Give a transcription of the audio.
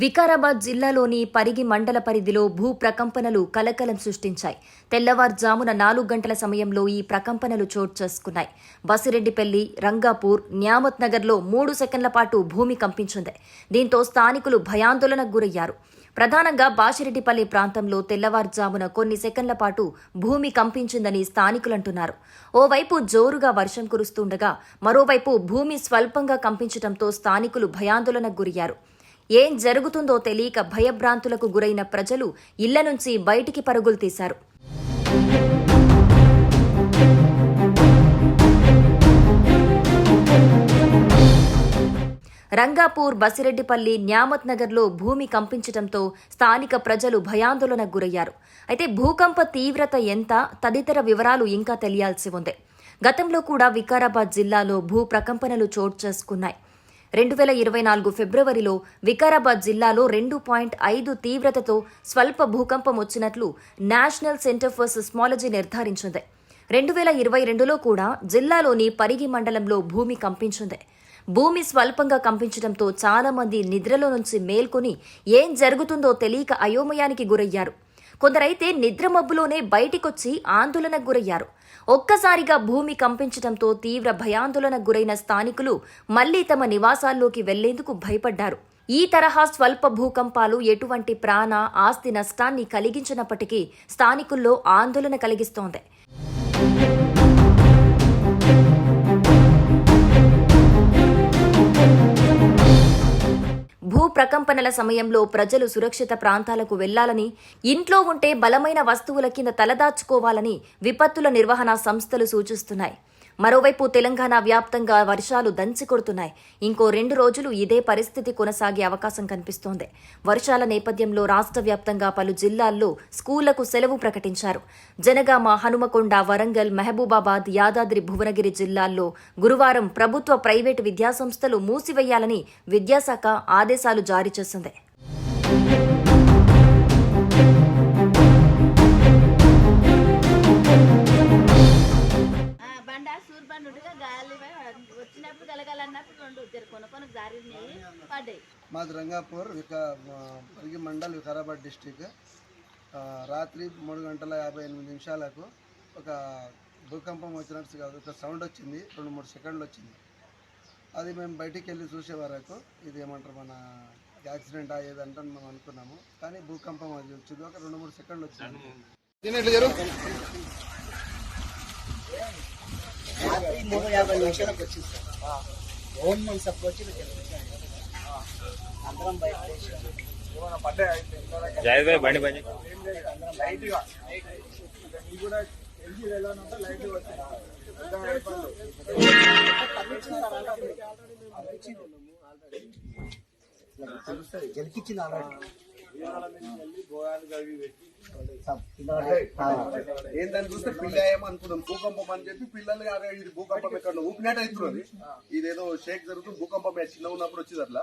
Vikarabad జిల్లాలోని పరిగి మండల పరిధిలో భూ ప్రకంపనలు కలకలం సృష్టించాయి. తెల్లవారుజామున నాలుగు గంటల సమయంలో ఈ ప్రకంపనలు చోటు చేసుకున్నాయి. బసిరెడ్డిపల్లి రంగాపూర్ న్యామత్ నగర్లో మూడు సెకండ్ల పాటు భూమి కంపించింది. దీంతో స్థానికులు భయాందోళనకు గురయ్యారు. ప్రధానంగా బాసిరెడ్డిపల్లి ప్రాంతంలో తెల్లవారుజామున కొన్ని సెకండ్ల పాటు భూమి కంపించిందని స్థానికులంటున్నారు ఓవైపు జోరుగా వర్షం కురుస్తుండగా మరోవైపు భూమి స్వల్పంగా కంపించడంతో స్థానికులు భయాందోళనకు గురయ్యారు. ఏం జరుగుతుందో తెలియక భయభ్రాంతులకు గురైన ప్రజలు ఇళ్ళ నుంచి బయటికి పరుగులు తీశారు. రంగాపూర్ బసిరెడ్డిపల్లి న్యామత్ నగర్లో భూమి కంపించడంతో స్థానిక ప్రజలు భయాందోళనకు గురయ్యారు. అయితే భూకంప తీవ్రత ఎంత? తదితర వివరాలు ఇంకా తెలియాల్సి ఉంది. గతంలో కూడా వికారాబాద్ జిల్లాలో భూ ప్రకంపనలు చోటు చేసుకున్నాయి. రెండు వేల ఇరవై నాలుగు ఫిబ్రవరిలో వికారాబాద్ జిల్లాలో రెండు పాయింట్ ఐదు తీవ్రతతో స్వల్ప భూకంపం వచ్చినట్లు నేషనల్ సెంటర్ ఫర్ సిస్మాలజీ నిర్ధారించింది. రెండు వేల ఇరవై రెండులో కూడా జిల్లాలోని పరిగి మండలంలో భూమి కంపించింది. భూమి స్వల్పంగా కంపించడంతో చాలామంది నిద్రలో నుంచి మేల్కొని ఏం జరుగుతుందో తెలియక అయోమయానికి గురయ్యారు. కొందరైతే నిద్రమబ్బులోనే బయటికొచ్చి ఆందోళనకు గురయ్యారు. ఒక్కసారిగా భూమి కంపించడంతో తీవ్ర భయాందోళనకు గురైన స్థానికులు మళ్ళీ తమ నివాసాల్లోకి వెళ్ళేందుకు భయపడ్డారు. ఈ తరహా స్వల్ప భూకంపాలు ఎటువంటి ప్రాణ ఆస్తి నష్టాన్ని కలిగించినప్పటికీ స్థానికుల్లో ఆందోళన కలిగిస్తోంది. ప్రకంపనల సమయంలో ప్రజలు సురక్షిత ప్రాంతాలకు వెళ్ళాలని ఇంట్లో ఉంటే బలమైన వస్తువుల కింద తలదాచుకోవాలని విపత్తుల నిర్వహణ సంస్థలు సూచిస్తున్నాయి. మరోవైపు తెలంగాణ వ్యాప్తంగా వర్షాలు దంచి కొడుతున్నాయి. ఇంకో రెండు రోజులు ఇదే పరిస్థితి కొనసాగే అవకాశం కనిపిస్తోంది. వర్షాల నేపథ్యంలో రాష్ట్ర వ్యాప్తంగా పలు జిల్లాల్లో స్కూళ్ళకు సెలవు ప్రకటించారు. జనగామ హనుమకొండ వరంగల్ మహబూబాబాద్ యాదాద్రి భువనగిరి జిల్లాల్లో గురువారం ప్రభుత్వ ప్రైవేటు విద్యాసంస్థలు మూసివేయాలని విద్యాశాఖ ఆదేశాలు జారీ చేసింది. రెండు జారినాయి పడ్డాయి. మాది రంగాపూర్ విక ఆ, పరిగి మండల్ వికారాబాద్ డిస్టిక్. రాత్రి మూడు గంటల యాభై ఎనిమిది నిమిషాలకు ఒక భూకంపం వచ్చినట్టు కాదు ఒక సౌండ్ వచ్చింది రెండు మూడు సెకండ్లు వచ్చింది. అది మేము బయటికి వెళ్ళి చూసే వరకు ఇది ఏమంటారు మన యాక్సిడెంట్ అయ్యేదంటే మేము అనుకున్నాము. కానీ భూకంపం అది వచ్చింది ఒక రెండు మూడు సెకండ్లు వచ్చింది. మూడు యాభై నిమిషాలకు వచ్చింది సార్. సబ్బు వచ్చి అందరం బయట జాయిద్ భాయ్ బండి బండి. గెలిపించింది ఆల్రెడీ. ఏంటని చూస్తే పిల్ల ఏమనుకున్నాం భూకంపం అని చెప్పి పిల్లలు అరే ఇది భూకంపం ఎక్కడ ఊపినట్టు అవుతున్నది. ఇదేదో షేక్ జరుగుతుంది భూకంపం చిన్న ఉన్నప్పుడు వచ్చింది అట్లా.